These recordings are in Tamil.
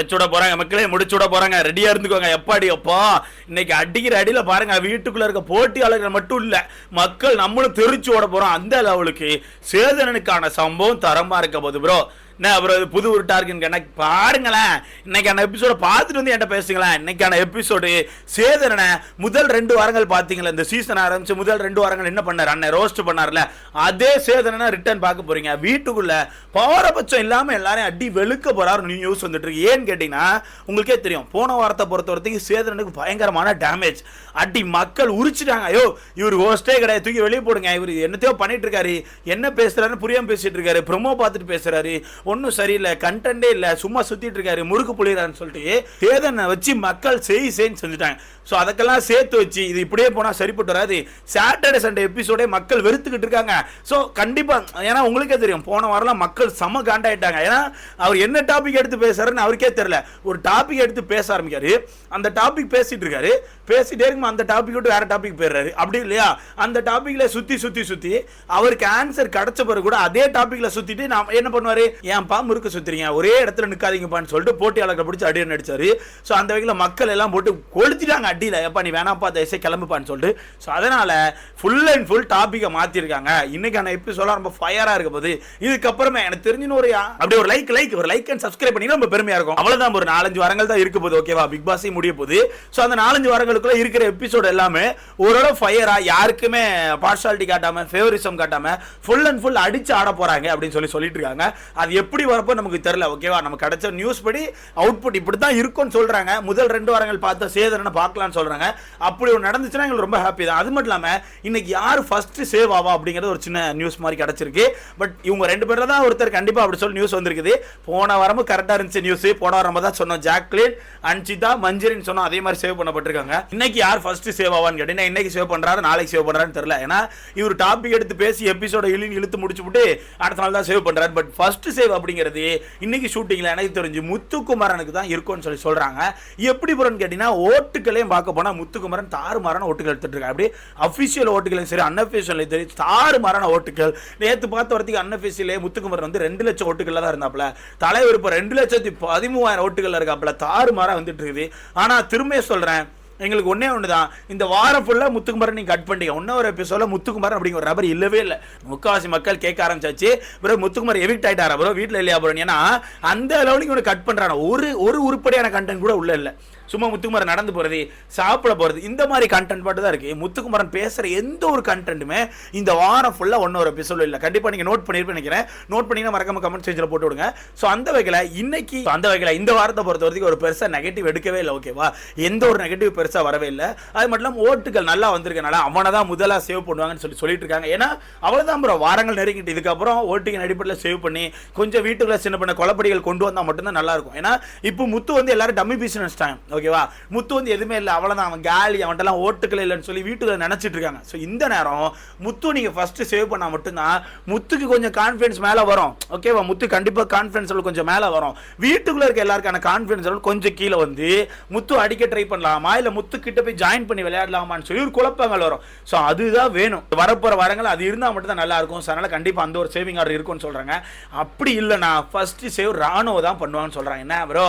அடிச்சுட போறாங்க. மக்களே முடிச்சுட போறாங்க. ரெடியா இருந்துக்கோங்க. எப்பாடி அப்பா? இன்னைக்கு அடிக்கிற அடியில பாருங்க வீட்டுக்குள்ள இருக்க போட்டியாளர்கள் மட்டும் இல்ல மக்கள் நம்மளும் தெரிச்சு ஓட போறோம். அந்த லெவலுக்கு சேதனனுக்கான சம்பவம் தரமா இருக்க போது ப்ரோ என்ன அப்புறம் புது ஒரு டார்கெட் எனக்கு பாருங்களேன். இன்னைக்கான எபிசோட பார்த்துட்டு வந்து என்கிட்ட பேசுங்களேன். இன்னைக்கான எபிசோடு சேதனனை முதல் ரெண்டு வாரங்கள் பார்த்தீங்களா இந்த சீசன் ஆரம்பிச்சு முதல் ரெண்டு வாரங்கள் என்ன பண்ணார்? அண்ணன் ரோஸ்ட் பண்ணார்ல அதே சேதனனை ரிட்டர்ன் பார்க்க போறீங்க. வீட்டுக்குள்ள பாரபட்சம் இல்லாம எல்லாரையும் அடி வெளுக்க போறாரு நியூஸ் வந்துட்டு இருக்கு. ஏன்னு கேட்டீங்கன்னா உங்களுக்கே தெரியும். போன வாரத்தை பொறுத்த வரைக்கும் சேதனனுக்கு பயங்கரமான டேமேஜ் அடி மக்கள் உரிச்சிட்டாங்க. ஐயோ இவர் ஹோஸ்டே கிடையாது. தூக்கி வெளியே போடுங்க. இவர் என்னத்தையோ பண்ணிட்டு இருக்காரு. என்ன பேசுறாருன்னு புரியாம பேசிட்டு இருக்காரு. ப்ரொமோ பார்த்துட்டு பேசுறாரு. ஒன்றும் சரியில்லை கண்டென்ட்டே இல்லை சும்மா சுற்றிட்டு இருக்காரு முறுக்கு புளிறான்னு சொல்லிட்டு சேதனை வச்சு மக்கள் செய் செய்ன்னு செஞ்சுட்டாங்க. ஸோ அதுக்கெல்லாம் சேர்த்து வச்சு இது இப்படியே போனால் சரிப்பட்டு வராது. சாட்டர்டே சண்டே எபிசோடே மக்கள் வெறுத்துக்கிட்டு இருக்காங்க. ஸோ கண்டிப்பாக ஏன்னா உங்களுக்கே தெரியும் போன வாரம்லாம் மக்கள் செம காண்டாயிட்டாங்க ஏன்னா அவர் என்ன டாபிக் எடுத்து பேசுறாருன்னு அவருக்கே தெரியல. ஒரு டாபிக் எடுத்து பேச ஆரம்பிக்காரு. அந்த டாபிக் பேசிட்டு இருக்காரு. பேசிட்டே இருக்கும் அந்த டாபிக் விட்டு வேற டாபிக் போயிடுறாரு. அப்படி இல்லையா? அந்த டாபிக்ல சுத்தி சுத்தி சுத்தி அவருக்கு ஆன்சர் கிடைச்ச பிறகு கூட அதே டாபிக்ல சுத்திட்டு நான் என்ன பண்ணுவாரு? ஏன்பா முறுக்கு சுத்துறீங்க. ஒரே இடத்துல நிக்காதீங்கப்பான்னு சொல்லிட்டு போட்டியாளர்களை பிடிச்சி அடி அடிச்சாரு. ஸோ அந்த வகையில் மக்கள் எல்லாம் போட்டு கொளுத்திட்டாங்க அடியில். எப்பா நீ வேணாப்பா தயசே கிளம்புப்பான்னு சொல்லிட்டு. ஸோ அதனால ஃபுல் அண்ட் ஃபுல் டாப்பிக்கை மாற்றிருக்காங்க இன்னைக்கான எபிசோட ரொம்ப ஃபயரா இருக்க போது இதுக்கப்புறமே எனக்கு தெரிஞ்சுன்னு ஒரு அப்படியே ஒரு லைக் லைக் ஒரு லைக் அண்ட் சப்ஸ்கிரைப் பண்ணி ரொம்ப பெருமையா இருக்கும். அவ்வளவுதான் ஒரு நாலஞ்சு வாரங்கள் தான் இருக்க போகுது ஓகேவா பிக் பாஸே முடிய போகுது. ஸோ அந்த நாலஞ்சு வாரங்களுக்குள்ள இருக்கிற எபிசோடு எல்லாமே ஓரளவு ஃபயரா யாருக்குமே பார்ஷாலிட்டி காட்டாம ஃபேவரிசம் காட்டாம ஃபுல் அண்ட் ஃபுல் அடிச்சு ஆட போறாங்க அப்படின்னு சொல்லி சொல்லிட்டு இருக்காங்க. அது எப்படி வரப்போ நமக்கு தெரில ஓகேவா நமக்கு கிடைச்ச நியூஸ் படி அவுட்புட் இப்படி தான் இருக்கும்னு சொல்றாங்க. முதல் ரெண்டு வாரங்கள் பார்த்த சேதனை பார்க்கலாம்னு சொல்றாங்க. அப்படி ஒரு நடந்துச்சுன்னா எங்களுக்கு ரொம்ப ஹாப்பி தான். அது மட்டும் இல்லாமல் இன்னைக்கு யார் ஃபர்ஸ்ட் சேவ் ஆவா அப்படிங்கிறது ஒரு சின்ன நியூஸ் மாதிரி கிடச்சிருக்கு. பட் இவங்க ரெண்டு பேரில் தான் ஒருத்தர் கண்டிப்பா அப்படி சொல்லி நியூஸ் வந்திருக்குது. போன வாரமும் கரெக்டா இருந்துச்சு நியூஸ் போன வாரம் தான் சொன்னோம். ஜாக்லின் அன்சிதா மஞ்சரின்னு சொன்னோம் அதே மாதிரி சேவ் பண்ணப்பட்டிருக்காங்க. இன்னைக்கு யார் ஃபர்ஸ்ட் சேவ் ஆவான்னு கேட்டீங்கன்னா இன்னைக்கு சேவ் பண்றாரு நாளைக்கு சேவ் பண்றாருன்னு தெரியல. ஏன்னா இவர் டாபிக் எடுத்து பேசி எபிசோட இழுன்னு இழுத்து முடிச்சு விட்டு அடுத்த நாள் தான் சேவ் பண்றாரு. பட் ஃபர்ஸ்ட் சேவ் அப்படிங்கிறது இன்னைக்கு ஷூட்டிங்கில் எனக்கு தெரிஞ்சு முத்துக்குமாரனுக்கு தான் இருக்கும்னு சொல்லி சொல்றாங்க. எப்படி போறன்னு கேட்டிங்கன்னா ஓட்டுகளையும் பார்க்க போனா முத்துக்குமாரன் தாறுமாறான ஓட்டுகள் எடுத்துட்டு இருக்காங்க அப்படி அஃபிஷியல் ஓட்டுகளையும் சரி அன்அஃபிஷியல் சரி தாறுமாறான ஓட்டுகள். நேத்து பார்த்த வரத்துக்கு அன்அஃபிஷியலே முத்துக்குமாரன் வந்து ரெண்டு லட்சம் ஓட்டுகளில் தான் இருந்தாப்ல தலைவர் இப்போ ரெண்டு லட்சத்தி பதிமூவாயிரம் ஓட்டுகள்ல இருக்காப்ல தாறுமாறா வந்துட்டு இருக்குது. ஆனா திரும்ப சொல்றேன் எங்களுக்கு ஒன்றே ஒன்று தான் இந்த வாரம் ஃபுல்லாக முத்துக்குமரன் நீங்கள் கட் பண்ணிட்டீங்க இன்னொரு ஒரு எபிசோட முத்துக்குமாரன் அப்படிங்கிற ரபர் இல்லவே இல்லை. முக்காவாசி மக்கள் கேட்க ஆரம்பிச்சாச்சு. ப்ரோ முத்துக்குமார் எவிக்ட் ஆகிட்டாரா ப்ரோ வீட்டில் இல்லையா ப்ரோ ஏன்னா அந்த லெவலுக்கு இவனை கட் பண்ணுறான ஒரு ஒரு உருப்படியான கண்டென்ட் கூட உள்ள இல்லை. சும்மா முத்துக்குமாரன் நடந்து போகிறது சாப்பிட போகிறது இந்த மாதிரி கண்டென்ட் மட்டும் தான் இருக்குது முத்துக்குமாரன் பேசுகிற எந்த ஒரு கண்டென்ட்டுமே இந்த வாரம் ஃபுல்லாக ஒன்றும் ஒரு எபிசோடு இல்லை. கண்டிப்பாக நீங்கள் நோட் பண்ணியிருப்பேன் நினைக்கிறேன். நோட் பண்ணிங்கன்னா மறக்காம கமெண்ட் செஞ்சில் போட்டு விடுங்க. ஸோ அந்த வகையில் இன்னைக்கு அந்த வகையில் இந்த வாரத்தை பொறுத்த வரைக்கும் ஒரு பெருசாக நெகட்டிவ் எடுக்கவே இல்லை ஓகேவா எந்த ஒரு நெகட்டிவ் பெருசாக வரவே இல்லை. அது மட்டும் இல்லாமல் ஓட்டுகள் நல்லா வந்திருக்கனால அவனை தான் முதலாக சேவ் பண்ணுவாங்கன்னு சொல்லி சொல்லிட்டு இருக்காங்க. ஏன்னா அவ்வளோதான் ப்ரோ வாரங்கள் நெருங்கிட்டு இதுக்கப்புறம் ஓட்டிங் அடிப்படையில் சேவ் பண்ணி கொஞ்சம் வீட்டுக்குள்ள சின்ன பண்ண கொலப்படிகள் கொண்டு வந்தால் மட்டும்தான் நல்லாயிருக்கும் ஏன்னா இப்போ முத்து வந்து எல்லாரும் டம்மி பீஸ் நினச்சிட்டாங்க ஓகேவா? முத்து வந்து எதுவுமே இல்லை. அவ்வளோதான் அவன் காலி. அவன்கிட்டலாம் ஓட்டுக்கள் இல்லைன்னு சொல்லி வீட்டுக்குள்ள நினச்சிட்டு இருக்காங்க. ஸோ இந்த நேரம் முத்து நீங்கள் ஃபஸ்ட்டு சேவ் பண்ணால் மட்டும்தான் முத்துக்கு கொஞ்சம் கான்ஃபிடன்ஸ் மேலே வரும். ஓகேவா? முத்து கண்டிப்பாக கான்ஃபிடன்ஸ் லெவல் கொஞ்சம் மேலே வரும். வீட்டுக்குள்ள இருக்க எல்லாருக்கான கான்ஃபிடன்ஸ் லெவல் கொஞ்சம் கீழே வந்து முத்து அடிக்க ட்ரை பண்ணலாமா? இல்லை முத்து கிட்ட போய் ஜாயின் பண்ணி விளையாடலாமான்னு சொல்லி ஒரு குழப்பங்கள் வரும். ஸோ அதுதான் வேணும். வரப்போகிற வரங்கள் அது இருந்தால் மட்டும் தான் நல்லா இருக்கும். ஸோ அதனால் கண்டிப்பாக அந்த ஒரு சேவிங் ஆர்டர் இருக்கும்னு சொல்கிறாங்க அப்படி இல்லைனா ஃபஸ்ட்டு சேவ் ராணுவ தான் பண்ணுவாங்கன்னு சொல்கிறாங்க என்ன ப்ரோ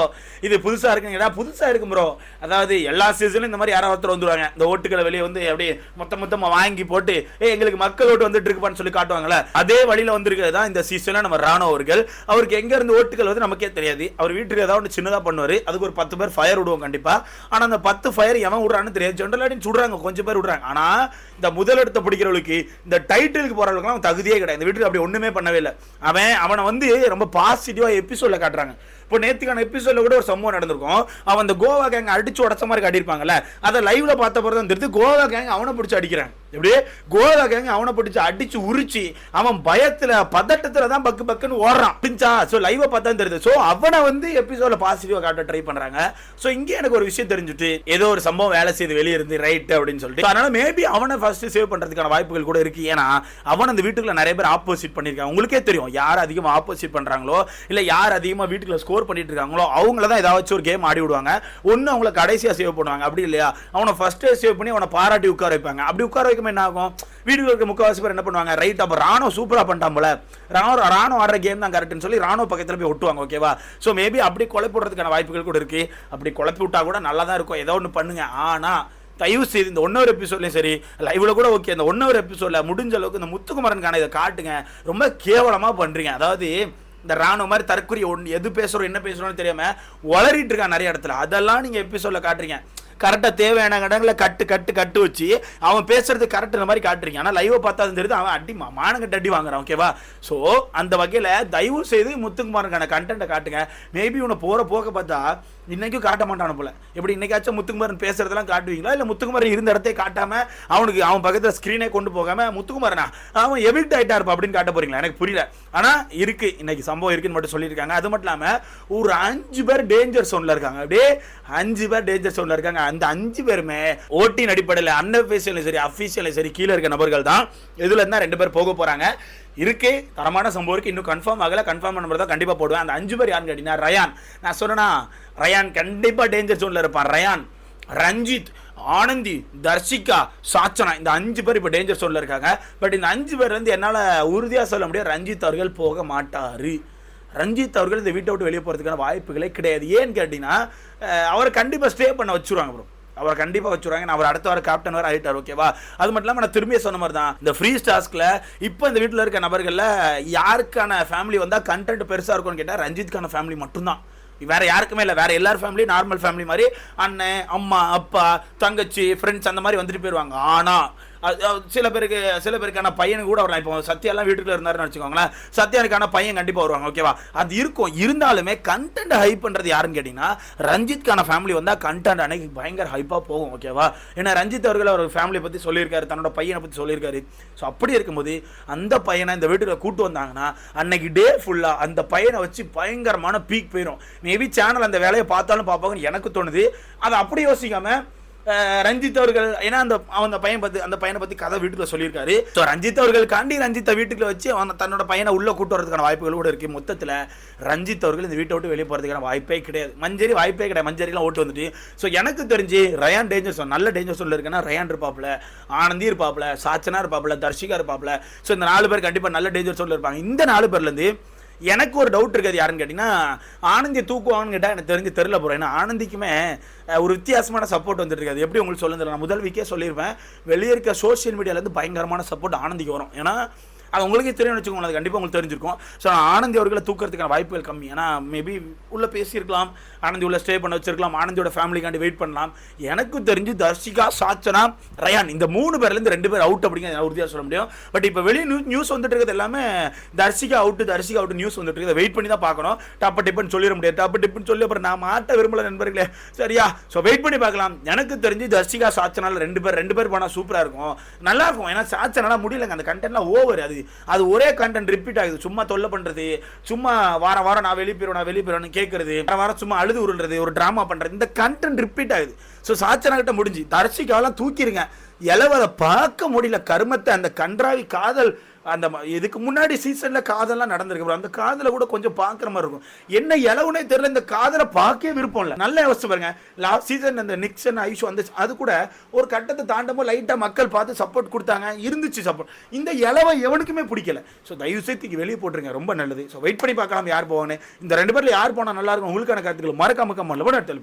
இது புதுசாக இருக்குங்கடா புதுசாக இருக்கும் ப்ரோ அதாவது எல்லா சீசனும் இந்த மாதிரி யாராவது ஒருத்தர் வந்துடுவாங்க இந்த ஓட்டுகளை வெளியே வந்து அப்படியே மொத்த மொத்தமாக வாங்கி போட்டு ஏ எங்களுக்கு மக்கள் ஓட்டு வந்துட்டு இருக்குப்பான்னு சொல்லி காட்டுவாங்கல்ல? அதே வழியில் வந்திருக்கிறது தான் இந்த சீசனில் நம்ம ராணுவ அவர்கள் அவருக்கு எங்கே இருந்து ஓட்டுகள் வந்து நமக்கே தெரியாது. அவர் வீட்டுக்கு ஏதாவது ஒன்று சின்னதாக பண்ணுவார். அதுக்கு ஒரு பத்து பேர் ஃபயர் விடுவோம் கண்டிப்பாக ஆனால் அந்த பத்து ஃபயர் எவன் விடுறான்னு தெரியாது. ஜென்ரல் அடின்னு சுடுறாங்க. கொஞ்சம் பேர் விடுறாங்க. ஆனால் இந்த முதலிடத்தை பிடிக்கிறவளுக்கு இந்த டைட்டிலுக்கு போகிறவளுக்குலாம் அவன் தகுதியே கிடையாது. இந்த வீட்டுக்கு அப்படி ஒன்றுமே பண்ணவே இல்லை. அவன் அவனை வந்து ரொம்ப பாசிட்டிவாக எபிசோடில் காட்டுறாங்க. இப்போ நேற்றுக்கான எபிசோட்ல கூட ஒரு சம்பவம் நடந்திருக்கும். அவன் அந்த கோவா கேங் அடிச்சு உடச்ச மாதிரி காட்டியிருப்பாங்கல்ல அதை லைவ்ல பார்த்த பிறகு தெரிஞ்சு கோவா கேங் அவனை பிடிச்சி அடிக்கிறாங்க. எப்படியே கோவா கேங் அவனை பிடிச்சி அடிச்சு உரிச்சு அவன் பயத்தில் பதட்டத்தில் தான் பக்கு பக்குன்னு ஓடுறான். புரிஞ்சா? ஸோ லைவை பார்த்தா தெரியுது. ஸோ அவனை வந்து எபிசோடில் பாசிட்டிவாக காட்ட ட்ரை பண்ணுறாங்க ஸோ இங்கே எனக்கு ஒரு விஷயம் தெரிஞ்சுட்டு ஏதோ ஒரு சம்பவம் வேலை செய்து வெளியே இருந்து ரைட்டு அப்படின்னு சொல்லிட்டு. அதனால மேபி அவனை ஃபர்ஸ்ட் சேவ் பண்ணுறதுக்கான வாய்ப்புகள் கூட இருக்குது ஏன்னா அவன் அந்த வீட்டுக்குள்ள நிறைய பேர் ஆப்போசிட் பண்ணியிருக்காங்க. உங்களுக்கே தெரியும் யார் அதிகமாக ஆப்போசிட் பண்ணுறாங்களோ இல்லை யார் அதிகமாக வீட்டுக்குள்ள ஸ்கோர் பண்ணிட்டு இருக்காங்களோ அவங்கள தான் ஏதாச்சும் ஒரு கேம் ஆடி விடுவாங்க. ஒன்று அவங்கள கடைசியாக சேவ் பண்ணுவாங்க. அப்படி இல்லையா? அவனை ஃபஸ்ட்டே சேவ் பண்ணி அவனை பாராட்டி உட்கார வைப்பாங்க. அப்படி உட்கார வைக்கும் என்ன ஆகும்? வீடியோவில் இருக்க முக்கால்வாசி பேர் என்ன பண்ணுவாங்க? ரைட் அப்போ ராணோ சூப்பராக பண்ணிட்டான் போல. ராணோ ராணோ ஆடுற கேம் தான் கரெக்ட்னு சொல்லி ராணோ பக்கத்தில் போய் ஒட்டுவாங்க ஓகேவா ஸோ மேபி அப்படி குழப்பி விடுறதுக்கான வாய்ப்புகள் கூட இருக்கு. அப்படி குழப்பி விட்டா கூட நல்லா தான் இருக்கும். ஏதோ ஒன்று பண்ணுங்க. ஆனால் தயவு செய்து இந்த ஒன்னொரு எபிசோட்லையும் சரி லைவ்ல கூட ஓகே இந்த ஒன்னொரு எபிசோட்ல முடிஞ்ச அளவுக்கு இந்த முத்துக்குமரனுக்கான இதை காட்டுங்க. ரொம்ப கேவலமாக பண்ணுறீங்க அதாவது இந்த ராணுவ மாதிரி தற்கொலை ஒன்று எது பேசுகிறோம் என்ன பேசுகிறோன்னு தெரியாமல் வளரிட்டு இருக்கான் நிறைய இடத்துல. அதெல்லாம் நீங்கள் எபிசோடில் காட்டுறீங்க. கரெக்டாக தேவையான இடங்களை கட்டு கட்டு கட்டு வச்சு அவன் பேசுறது கரெக்ட் இந்த மாதிரி காட்டுறீங்க. ஆனால் லைவை பார்த்தா அது தெரியுது அவன் அடி மானங்கட்டு அடி வாங்குறான் ஓகேவா ஸோ அந்த வகையில் தயவு செய்து முத்துக்குமாருக்கான கண்டென்ட்டை காட்டுங்க. மேபி உன்னை போகிற போக்க பார்த்தா இன்னைக்கும் காட்ட மாட்டான போல. எப்படி இன்னைக்காச்சும் முத்துக்குமாரன் பேசுறதெல்லாம் காட்டுவீங்களா? இல்லை முத்துக்குமாரன் இருந்த இடத்தையே காட்டாம அவனுக்கு அவன் பக்கத்தில் ஸ்க்ரீனே கொண்டு போகாம முத்துக்குமாரனா? அவன் எவிக்ட் ஆயிட்டா இருப்பா அப்படின்னு காட்ட போறீங்களா? எனக்கு புரியல. ஆனா இருக்கு. இன்னைக்கு சம்பவம் இருக்குன்னு மட்டும் சொல்லியிருக்காங்க. அது மட்டும் இல்லாம ஒரு அஞ்சு பேர் டேஞ்சர் சோன்ல இருக்காங்க. அப்படியே அஞ்சு பேர் டேஞ்சர் சோன்ல இருக்காங்க. அந்த அஞ்சு பேருமே ஓட்டின் அடிப்படையில் அன்அஃபீஷியலும் சரி அஃபிஷியலும் சரி கீழே இருக்க நபர்கள் தான். இதில் இருந்தால் ரெண்டு பேர் போக போகிறாங்க இருக்கே. தரமான சம்பவம் இன்னும் கன்ஃபார்ம் ஆகலை. கன்ஃபார்ம் பண்ண தான் கண்டிப்பாக போடுவேன். அந்த அஞ்சு பேர் யாருன்னு கேட்டீங்கன்னா ரயான். நான் சொன்னேன்னா ரயான் கண்டிப்பாக டேஞ்சர் ஜோனில் இருப்பான். ரயான் ரஞ்சித் ஆனந்தி தர்ஷிகா சாச்சனா. இந்த அஞ்சு பேர் இப்போ டேஞ்சர் சோனில் இருக்காங்க. பட் இந்த அஞ்சு பேர் வந்து என்னால் உறுதியாக சொல்ல முடியாது ரஞ்சித் அவர்கள் போக மாட்டார். ரஞ்சித் அவர்கள் இந்த வீட்டை விட்டு வெளியே போகிறதுக்கான வாய்ப்புகளே கிடையாது. ஏன்னு கேட்டிங்கன்னா அவரை கண்டிப்பாக ஸ்டே பண்ண வச்சுருவாங்க ப்ரோ அவரை கண்டிப்பாக வச்சுருவாங்க. நான் அவர் அடுத்த வாரம் கேப்டன் வர ஆகிட்டார் ஓகேவா அது மட்டும் இல்லாமல் நான் திரும்பியே சொன்ன மாதிரி தான் இந்த ஃப்ரீ ஸ்டாஸ்கில் இப்போ இந்த வீட்டில் இருக்க நபர்களில் யாருக்கான ஃபேமிலி வந்தால் கண்டென்ட் பெருசாக இருக்கும்னு கேட்டால் ரஞ்சித்கான ஃபேமிலி மட்டும்தான். வேற யாருக்குமே இல்லை. வேற எல்லார் ஃபேமிலி நார்மல் ஃபேமிலி மாதிரி அண்ணன் அம்மா அப்பா தங்கச்சி ஃப்ரெண்ட்ஸ் அந்த மாதிரி வந்துட்டு போயிடுவாங்க ஆனால் சில பேருக்கு சில பேருக்கான பையன் கூட வரலாம் இப்போ சத்யாலாம் வீட்டுக்குள்ள இருந்தாருன்னு வச்சுக்கோங்களேன். சத்யானுக்கான பையன் கண்டிப்பாக வருவாங்க ஓகேவா அது இருக்கும். இருந்தாலுமே கண்டென்ட் ஹைப் பண்ணுறது யாருன்னு கேட்டிங்கன்னா ரஞ்சித்கான ஃபேமிலி வந்தால் கண்டென்ட் அன்னைக்கு பயங்கர ஹைப்பாக போகும் ஓகேவா ஏன்னா ரஞ்சித் அவர்கள் அவர் ஃபேமிலியை பற்றி சொல்லியிருக்காரு தன்னோட பையனை பற்றி சொல்லியிருக்காரு. ஸோ அப்படி இருக்கும்போது அந்த பையனை இந்த வீட்டுக்குள்ள கூட்டு வந்தாங்கன்னா அன்னைக்கு டே ஃபுல்லாக அந்த பையனை வச்சு பயங்கரமான பீக் போயிடும் மேபி சேனல் அந்த வேலையை பார்த்தாலும் பார்ப்பாங்கன்னு எனக்கு தோணுது. அதை அப்படி யோசிக்காமல் ரஞ்சித் அவர்கள் ஏன்னா அந்த அந்த பையன் பத்தி அந்த பையனை பத்தி கதை வீட்டுல சொல்லியிருக்காரு. ஸோ ரஞ்சித் அவர்கள் காண்டி ரஞ்சித்தை வீட்டுக்குள்ள வச்சு அவன் தன்னோட பையனை உள்ள கூட்டு வரதுக்கான வாய்ப்புகள் கூட இருக்கு. மொத்தத்துல ரஞ்சித் அவர்கள் இந்த வீட்டை விட்டு வெளியே போறதுக்கான வாய்ப்பே கிடையாது. மஞ்சரி வாய்ப்பே கிடையாது. மஞ்சரிலாம் ஓட்டு வந்துட்டு. ஸோ எனக்கு தெரிஞ்சு ரயான் டேஞ்சர் சோன் நல்ல டேஞ்சர் சோன்ல இருக்குன்னா ரயான் இருப்பாப்ல ஆனந்தி இருப்பாப்ல சாச்சனா இருப்பாப்ல தர்ஷிகா இருப்பாப்ல ஸோ இந்த நாலு பேர் கண்டிப்பா நல்ல டேஞ்சர் சோன்ல இருப்பாங்க. இந்த நாலு பேர்ல இருந்து எனக்கு ஒரு டவுட் இருக்குது. யாருன்னு கேட்டிங்கன்னா ஆனந்தி தூக்குவாங்கன்னு கேட்டால் எனக்கு தெரிஞ்சு தெரில போகிறேன் ஏன்னா ஆனந்திக்குமே ஒரு வித்தியாசமான சப்போர்ட் வந்துட்டு இருக்காது. எப்படி உங்களுக்கு சொல்லுங்க நான் முதல் வீக்கே சொல்லியிருப்பேன். வெளியே இருக்க சோஷியல் மீடியாவிலேருந்து பயங்கரமான சப்போர்ட் ஆனந்திக்கு வரும். ஏன்னா அது உங்களுக்கே தெரியும்னு வச்சுக்கோங்க அது கண்டிப்பாக உங்களுக்கு தெரிஞ்சிருக்கும். ஸோ ஆனந்தி அவர்களை தூக்கிறதுக்கான வாய்ப்புகள் கம்மி. ஏன்னா மேபி உள்ளே பேசியிருக்கலாம். ஆனந்தி உள்ள ஸ்டே பண்ண வச்சிருக்கலாம். ஆனந்தியோட ஃபேமிலிக்காண்டி வெயிட் பண்ணலாம். எனக்கு தெரிஞ்சு தர்ஷிகா சாச்சனா ரயான் இந்த மூணு பேர்லேருந்து ரெண்டு பேர் அவுட் அப்படிங்கிறத உறுதியாக சொல்ல முடியும். பட் இப்போ வெளியே நியூ நியூஸ் வந்துட்டு இருக்கிறது எல்லாமே Dharshika out Dharshika out news வந்துட்டு இருக்குது. வெயிட் பண்ணி தான் பார்க்கணும். டப்பு டிப்புன்னு சொல்லிட முடியாது. டப்பு டிப்புன்னு சொல்லி அப்புறம் நான் மாட்ட விரும்பல நண்பர்களே. சரியா? ஸோ வெயிட் பண்ணி பார்க்கலாம். எனக்கு தெரிஞ்சு தர்ஷிகா சாச்சனால ரெண்டு பேர் ரெண்டு பேர் போனால் சூப்பராக இருக்கும். நல்லா இருக்கும். ஏன்னா சாச்சனால முடியலங்க. அந்த கண்டென்ட்லாம் ஓவர் அது அது ஒரே கண்டென்ட் ரிப்பீட் ஆகுது. சும்மா தொல்லை பண்ணுறது சும்மா வாரம் வாரம் நான் வெளியே போயிடுவேன் நான் வெளியே போயிடுவேன்னு கேட்கறது வாரம் வாரம் சும்மா அழுது உருள்றது ஒரு ட்ராமா பண்ணுறது இந்த கண்டென்ட் ரிப்பீட் ஆகுது. ஸோ சாச்சனா கிட்ட முடிஞ்சு. தர்ஷிகாவெல்லாம் தூக்கிடுங்க இலவதை பார்க்க முடியல. கருமத்தை அந்த கன்றாவி காதல் அந்த ம- இதுக்கு முன்னாடி சீசன்ல காதெல்லாம் நடந்திருக்கு அந்த காதலை கூட கொஞ்சம் பார்க்குற மாதிரி இருக்கும். என்ன இலவுனே தெரியல இந்த காதலை பார்க்கவே விருப்பம் இல்லை. நல்ல யோசிச்சு பாருங்க. லாஸ்ட் சீசன் அந்த நிக்சன் ஐஷு அந்த அது கூட ஒரு கட்டத்தை தாண்டமோ லைட்டா மக்கள் பார்த்து சப்போர்ட் கொடுத்தாங்க. இருந்துச்சு சப்போர்ட் இந்த இலவை எவனுக்குமே பிடிக்கல. ஸோ தயவு செய்து வெளியே போட்டுருங்க. ரொம்ப நல்லது. ஸோ வெயிட் பண்ணி பார்க்கலாம் யார் போவானு இந்த ரெண்டு பேர்ல யார் போனால் நல்லா இருக்கும்? உங்களுக்கான கருத்துக்கள் மறக்காம கம்மல கூட எடுத்து